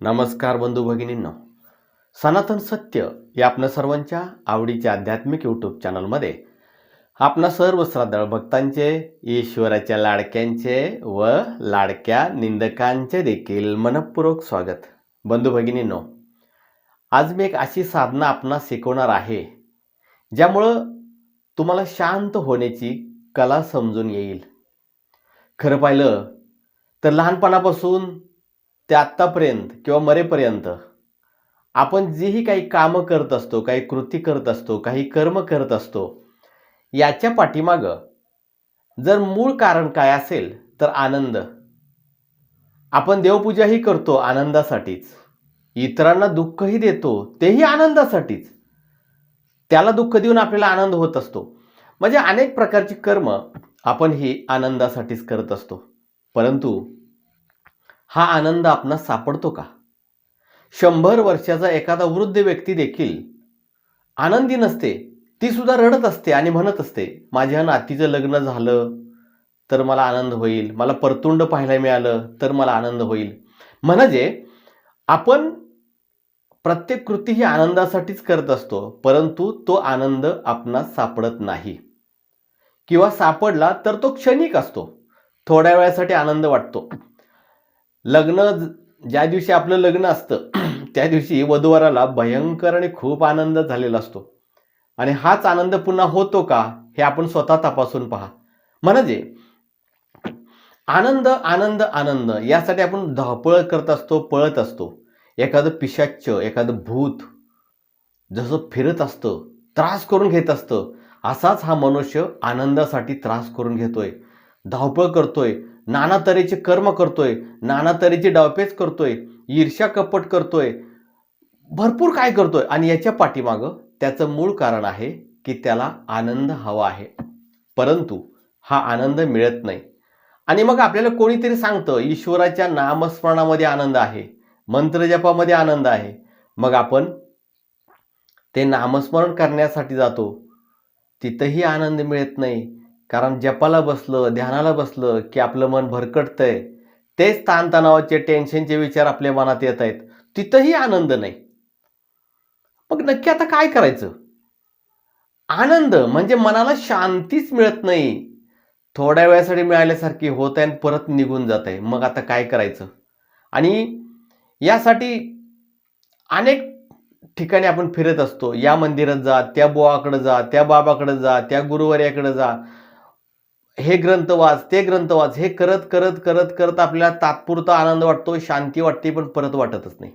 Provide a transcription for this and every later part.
नमस्कार बंधू भगिनींनो. सनातन सत्य या आपल्या सर्वांच्या आवडीच्या आध्यात्मिक यूट्यूब चॅनलमध्ये आपणा सर्व श्रद्धाळ भक्तांचे ईश्वराच्या लाडक्यांचे व लाडक्या निंदकांचे देखील मनपूर्वक स्वागत. बंधू भगिनींनो आज मी एक अशी साधना आपणा शिकवणार आहे ज्यामुळं तुम्हाला शांत होण्याची कला समजून येईल. खरं पाहिलं तर लहानपणापासून ते आत्तापर्यंत किंवा मरेपर्यंत आपण जेही काही कामं करत असतो काही कृती करत असतो काही कर्म करत असतो याच्या पाठीमागं जर मूळ कारण काय असेल तर आनंद. आपण देवपूजाही करतो आनंदासाठीच. इतरांना दुःखही देतो तेही आनंदासाठीच. त्याला दुःख देऊन आपल्याला आनंद होत असतो. म्हणजे अनेक प्रकारची कर्म आपण ही आनंदासाठीच करत असतो. परंतु हा आनंद आपणास सापडतो का? शंभर वर्षाचा एखादा वृद्ध व्यक्ती देखील आनंदी नसते ती सुद्धा रडत असते आणि म्हणत असते माझ्या नातीचं लग्न झालं तर मला आनंद होईल मला परतुंड पाहायला मिळालं तर मला आनंद होईल. म्हणजे आपण प्रत्येक कृती ही आनंदासाठीच करत असतो परंतु तो आनंद आपणास सापडत नाही. किंवा सापडला तर तो क्षणिक असतो. थोड्या वेळासाठी आनंद वाटतो. लग्न ज- ज्या दिवशी आपलं लग्न असतं त्या दिवशी वधूवराला भयंकर आणि खूप आनंद झालेला असतो. आणि हाच आनंद पुन्हा होतो का हे आपण स्वतः तपासून पहा. म्हणजे आनंद आनंद आनंद यासाठी आपण धावपळ करत असतो पळत असतो. एखादं पिशाच्च एखादं भूत जसं फिरत असतं त्रास करून घेत असतं असाच हा मनुष्य आनंदासाठी त्रास करून घेतोय. धावपळ करतोय नाना तऱ्हेचे कर्म करतोय नाना तऱ्हेचे डावपेच करतोय ईर्ष्या कपट करतोय भरपूर काय करतोय. आणि याच्या पाठीमागं त्याचं मूळ कारण आहे की त्याला आनंद हवा आहे. परंतु हा आनंद मिळत नाही. आणि मग आपल्याला कोणीतरी सांगतं ईश्वराच्या नामस्मरणामध्ये आनंद आहे मंत्रजपामध्ये आनंद आहे. मग आपण ते नामस्मरण करण्यासाठी जातो. तिथंही आनंद मिळत नाही. कारण जपाला बसलं ध्यानाला बसलं की आपलं मन भरकटतंय. तेच ताणतणावाचे टेन्शनचे विचार आपल्या मनात येत आहेत. तिथंही आनंद नाही. मग नक्की आता काय करायचं? आनंद म्हणजे मनाला शांतीच मिळत नाही. थोड्या वेळासाठी मिळाल्यासारखी होत आहे आणि परत निघून जात आहे. मग आता काय करायचं? आणि यासाठी अनेक ठिकाणी आपण फिरत असतो. या मंदिरात जा त्या बुवाकडे जा त्या बाबाकडे जा त्या गुरुवर्याकडे जा. हे ग्रंथ वाच ते ग्रंथ वाच. हे करत करत करत करत आपल्याला तात्पुरता आनंद वाटतो शांती वाटते पण परत वाटतच नाही.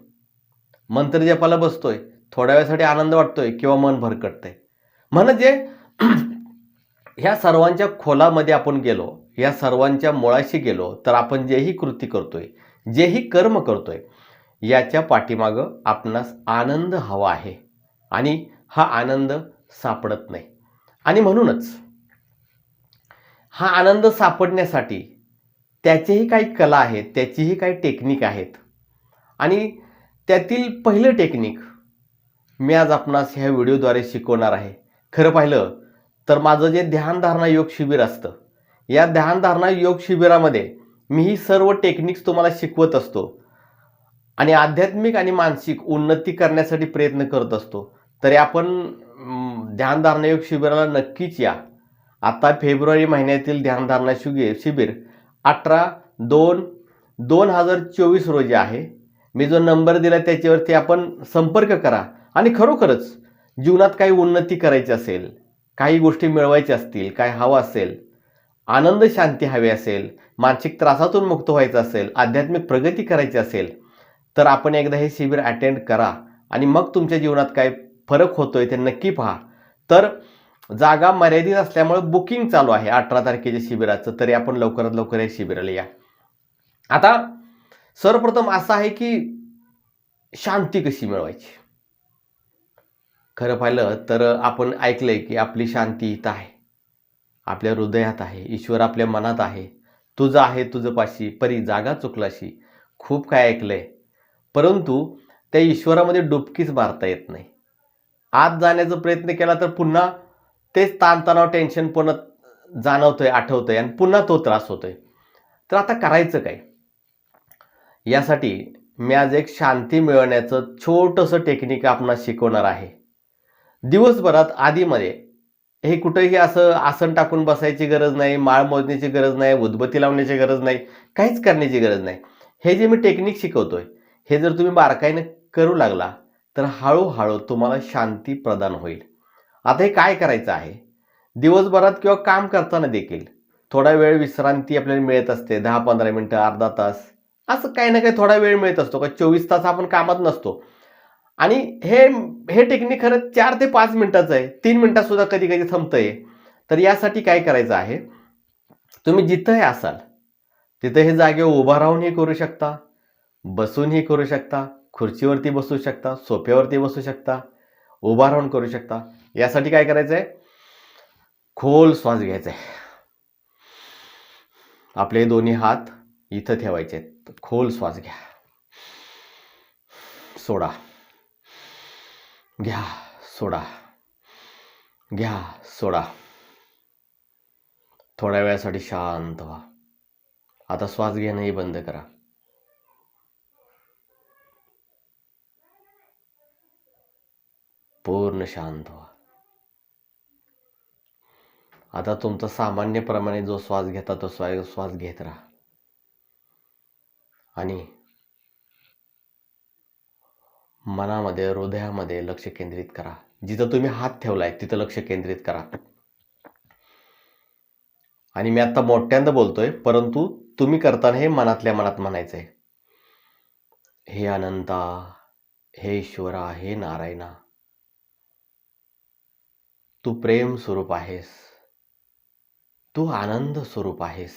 मंत्र जपाला बसतोय थोड्या वेळासाठी आनंद वाटतोय किंवा मन भरकटतंय. म्हणजे ह्या सर्वांच्या खोलामध्ये आपण गेलो या सर्वांच्या मुळाशी गेलो तर आपण जेही कृती करतोय जेही कर्म करतोय याच्या पाठीमागं आपणास आनंद हवा आहे. आणि हा आनंद सापडत नाही. आणि म्हणूनच हा आनंद सापडण्यासाठी त्याचेही काही कला आहेत त्याचीही काही टेक्निक आहेत. आणि त्यातील पहिलं टेक्निक मी आज आपणास ह्या व्हिडिओद्वारे शिकवणार आहे. खरं पाहिलं तर माझं जे ध्यानधारणा योग शिबिर असतं या ध्यानधारणा योग शिबिरामध्ये मी ही सर्व टेक्निक्स तुम्हाला शिकवत असतो. आणि आध्यात्मिक आणि मानसिक उन्नती करण्यासाठी प्रयत्न करत असतो. तरी आपण ध्यानधारणा योग शिबिराला नक्कीच या. आता फेब्रुवारी महिन्यातील ध्यानधारणा शिबिर शिबिर. अठरा दोन दोन हजार चोवीस रोजी आहे. मी जो नंबर दिला त्याच्यावरती आपण संपर्क करा. आणि खरोखरच जीवनात काही उन्नती करायची असेल काही गोष्टी मिळवायच्या असतील काय हवं असेल आनंद शांती हवी असेल मानसिक त्रासातून मुक्त व्हायचं असेल आध्यात्मिक प्रगती करायची असेल तर आपण एकदा हे शिबिर अटेंड करा. आणि मग तुमच्या जीवनात काय फरक होतोय ते नक्की पहा. तर जागा मर्यादित असल्यामुळे बुकिंग चालू आहे अठरा तारखेच्या शिबिराचं. तरी आपण लवकरात लवकर या शिबिराला या. आता सर्वप्रथम असं आहे की शांती कशी मिळवायची? खरं पाहिलं तर आपण ऐकलंय की आपली शांती इथं आहे. आपल्या हृदयात आहे. ईश्वर आपल्या मनात आहे. तुझं आहे तुझं पाशी परी जागा चुकलाशी. खूप काय ऐकलंय. परंतु त्या ईश्वरामध्ये डुबकीच मारता येत नाही. आत जाण्याचा प्रयत्न केला तर पुन्हा तेच ताणतणाव टेन्शन पुन्हा जाणवतंय आठवतंय आणि पुन्हा तो त्रास होतोय. तर आता करायचं काय? यासाठी मी आज एक शांती मिळवण्याचं छोटंसं टेक्निक आपणास शिकवणार आहे. दिवसभरात आधीमध्ये हे कुठेही असं आसन टाकून बसायची गरज नाही माळ मोजण्याची गरज नाही उदबत्ती लावण्याची गरज नाही काहीच करण्याची गरज नाही. हे जे मी टेक्निक शिकवतोय हे जर तुम्ही बारकाईनं करू लागला तर हळूहळू तुम्हाला शांती प्रदान होईल. आता हे काय करायचं आहे? दिवसभरात किंवा काम करताना देखील थोडा वेळ विश्रांती आपल्याला मिळत असते. दहा पंधरा मिनटं अर्धा तास असं काही ना काही थोडा वेळ मिळत असतो. का चोवीस तास आपण कामात नसतो. आणि हे हे टेक्निक खरं चार ते पाच मिनटाचं आहे. तीन मिनटातसुद्धा कधी कधी थांबतंय. तर यासाठी काय करायचं आहे? तुम्ही जिथंही असाल तिथं हे जागे उभा राहूनही करू शकता. बसूनही करू शकता. खुर्चीवरती बसू शकता. सोफ्यावरती बसू शकता. उभा राहून करू शकता. यासाठी काय करायचं आहे खोल श्वास घ्यायचा आहे आपले दोन्ही हात इथं ठेवायचे आहेत. खोल श्वास घ्या. सोडा. घ्या सोडा. घ्या सोडा. थोड्या वेळासाठी शांत व्हा. आता श्वास घेणंही बंद करा. पूर्ण शांत व्हा. आता तुमचा सामान्यप्रमाणे जो श्वास घेता तो श्वा श्वास घेत राहा. आणि मनामध्ये हृदयामध्ये लक्ष केंद्रित करा. जिथं तुम्ही हात ठेवलाय तिथं लक्ष केंद्रित करा. आणि मी आता मोठ्यांदा बोलतोय परंतु तुम्ही करताना हे मनातल्या मनात म्हणायचं आहे हे अनंता हे ईश्वरा हे नारायणा तू प्रेम स्वरूप आहेस. तू आनंद स्वरूप आहेस.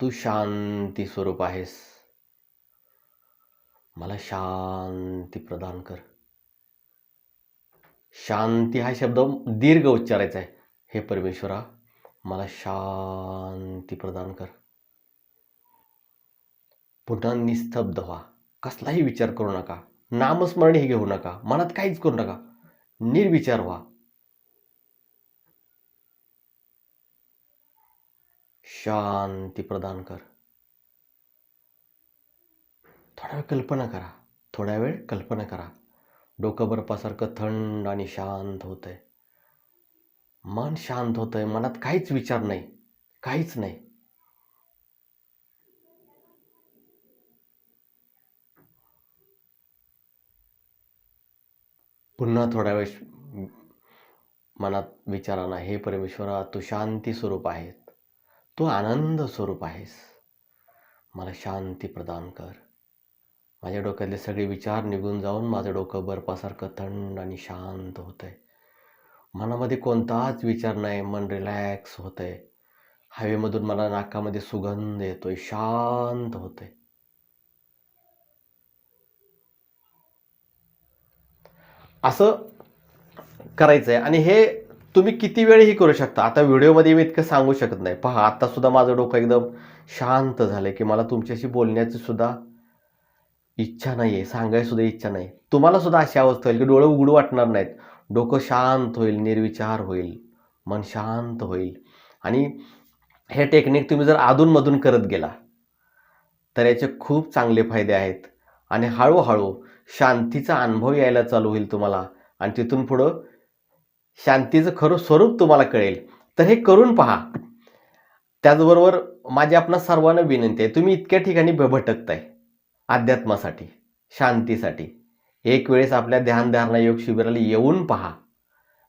तू शांती स्वरूप आहेस. मला शांती प्रदान कर. शांती हा शब्द दीर्घ उच्चारायचा आहे. हे परमेश्वरा मला शांती प्रदान कर. पुन्हा निस्तब्ध व्हा. कसलाही विचार करू नका. नामस्मरण हे घेऊ नका. मनात काहीच करू नका. निर्विचार व्हा. शांती प्रदान कर. थोडा वेळ कल्पना करा. थोड्या वेळ कल्पना करा. डोकं बर्फासारखं थंड आणि शांत होतंय. मन शांत होतंय. मनात काहीच विचार नाही. काहीच नाही. पुन्हा थोड्या वेळ मनात विचाराना हे परमेश्वरा तू शांती स्वरूप आहेत तू आनंद स्वरूप आहेस. मला शांती प्रदान कर. माझ्या डोक्यातले सगळे विचार निघून जाऊन माझं डोकं बर्फासारखं थंड आणि शांत होतंय. मनामध्ये कोणताच विचार नाही मन रिलॅक्स होतंय. हवेमधून मला नाकामध्ये सुगंध येतोय शांत होतंय. असं करायचं आहे आणि हे तुम्ही किती वेळही करू शकता. आता व्हिडिओमध्ये मी इतकं सांगू शकत नाही. पहा आत्तासुद्धा माझं डोकं एकदम शांत झालं की मला तुमच्याशी बोलण्याची सुद्धा इच्छा नाही आहे सांगायसुद्धा इच्छा नाही. तुम्हाला सुद्धा अशी अवस्था होईल की डोळे उघडू वाटणार नाहीत. डोकं शांत होईल निर्विचार होईल मन शांत होईल. आणि हे टेक्निक तुम्ही जर अधूनमधून करत गेला तर याचे खूप चांगले फायदे आहेत. आणि हळूहळू शांतीचा अनुभव यायला चालू होईल तुम्हाला. आणि तिथून पुढं शांतीचं खरं स्वरूप तुम्हाला कळेल. तर हे करून पहा. त्याचबरोबर माझी आपणा सर्वांना विनंती आहे तुम्ही इतक्या ठिकाणी भटकताय अध्यात्मासाठी शांतीसाठी. एक वेळेस आपल्या ध्यानधारणा योग शिबिराला येऊन पहा.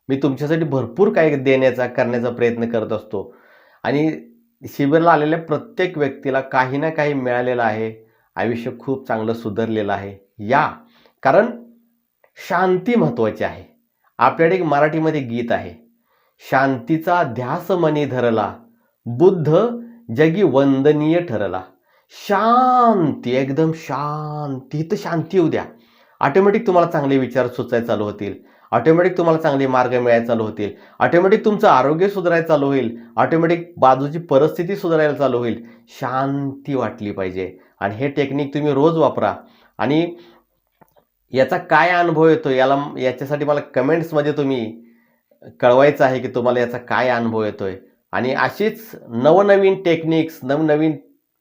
मी तुमच्यासाठी भरपूर काही देण्याचा करण्याचा प्रयत्न करत असतो. आणि शिबिराला आलेल्या प्रत्येक व्यक्तीला काही ना काही मिळालेलं आहे. आयुष्य खूप चांगलं सुधारलेलं आहे. या. कारण शांती महत्त्वाची आहे. आपल्याकडे एक मराठीमध्ये गीत आहे. शांतीचा ध्यास मने धरला बुद्ध जगी वंदनीय ठरला. शांती एकदम शांती तर शांती येऊ द्या. ऑटोमॅटिक तुम्हाला चांगले विचार सुचाय चालू होतील. ऑटोमॅटिक तुम्हाला चांगले मार्ग मिळायला चालू होतील. ऑटोमॅटिक तुमचं आरोग्य सुधारायला चालू होईल. ऑटोमॅटिक बाजूची परिस्थिती सुधारायला चालू होईल. शांती वाटली पाहिजे. आणि हे टेक्निक तुम्ही रोज वापरा. आणि याचा काय अनुभव येतो याला याच्यासाठी मला कमेंट्समध्ये तुम्ही कळवायचं आहे की तुम्हाला याचा काय अनुभव येतोय. आणि अशीच नवनवीन टेक्निक्स नवनवीन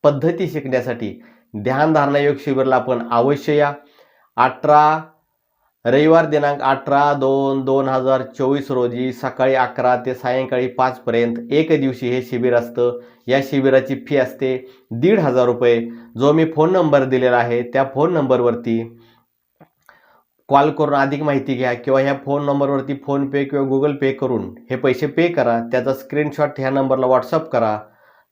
पद्धती शिकण्यासाठी ध्यानधारणा योग शिबिरला आपण अवश्य या. अठरा रविवार दिनांक अठरा दोन दोन हजार चोवीस रोजी सकाळी अकरा ते सायंकाळी पाचपर्यंत एक दिवशी हे शिबिर असतं. या शिबिराची फी असते दीड हजार रुपये. जो मी फोन नंबर दिलेला आहे त्या फोन नंबरवरती कॉल करून अधिक माहिती घ्या किंवा ह्या फोन नंबरवरती फोनपे किंवा गुगल पे करून हे पैसे पे करा. त्याचा स्क्रीनशॉट ह्या नंबरला व्हॉट्सअप करा.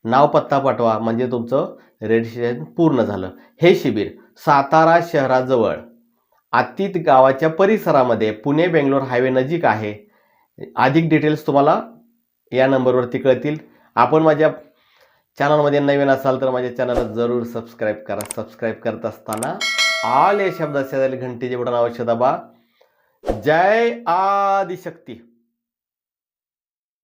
नाव पत्ता पाठवा. म्हणजे तुमचं रजिस्ट्रेशन पूर्ण झालं. हे शिबिर सातारा शहराजवळ आतीत गावाच्या परिसरामध्ये पुणे बेंगलोर हायवे नजीक आहे. अधिक डिटेल्स तुम्हाला या नंबरवरती कळतील. आपण माझ्या चॅनलमध्ये नवीन असाल तर माझ्या चॅनलला जरूर सबस्क्राईब करा. सबस्क्राईब करत असताना ಆಲೆ ಶಬ್ದಸ್ಯದಲ್ಲಿ ಗಂಟೆ ಬಿಡೋಣ ಅವಶ್ಯದ ಬಾ. ಜೈ ಆದಿಶಕ್ತಿ.